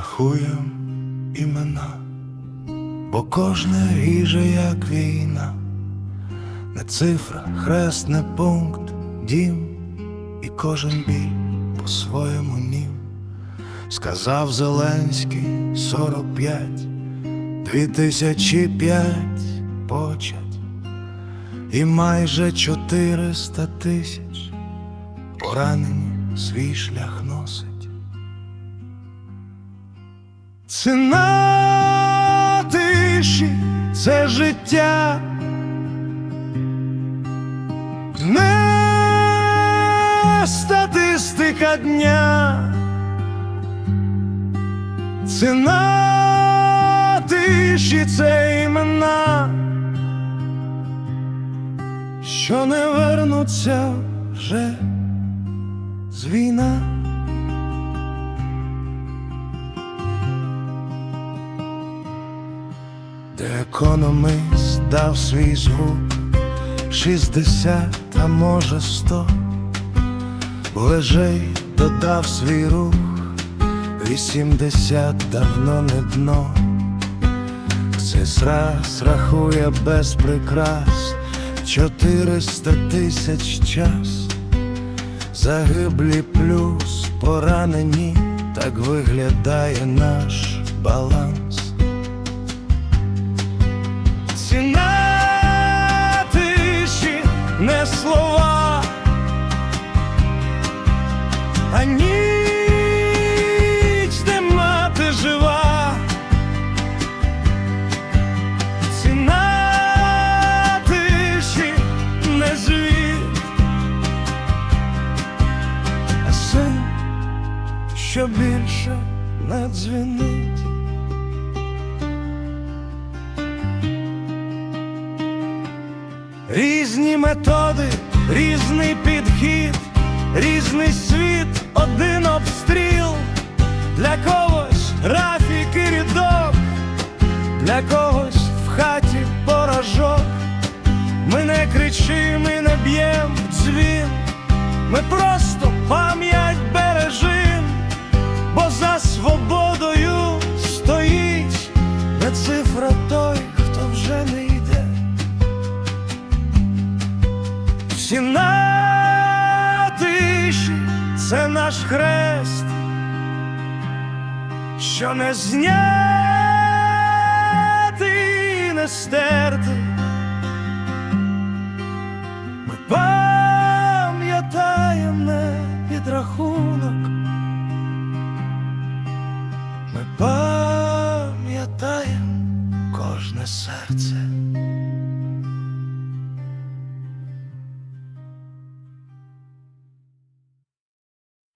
рахуєм імена, бо кожне ріже, як війна, не цифра, хрест, не пункт, дім, і кожен біль по-своєму нім. Сказав Зеленський 45, 2005 почать, і майже 400 тисяч поранені свій шлях носить. Ціна тиші це життя. Не статистика дня. Ціна тиші це імена, що не вернуться вже з війна. Де економіст дав свій звук? 60, а може 100 Лежей додав свій рух. 80 давно не дно. Сестра рахує без прикрас. 400 тисяч час. Загиблі плюс поранені, так виглядає наш баланс. А ніч, де мати жива. Ціна тиші не звіт, а син, що більше не дзвінить. Різні методи, різний підхід, рядок, для когось в хаті поражок. Ми не кричим і не б'єм дзвін, ми просто пам'ять бережим, бо за свободою стоїть не цифра той, хто вже не йде. Ціна тиші це наш хрест, що не зняти і не стерти. Ми пам'ятаємо не підрахунок. Ми пам'ятаємо кожне серце.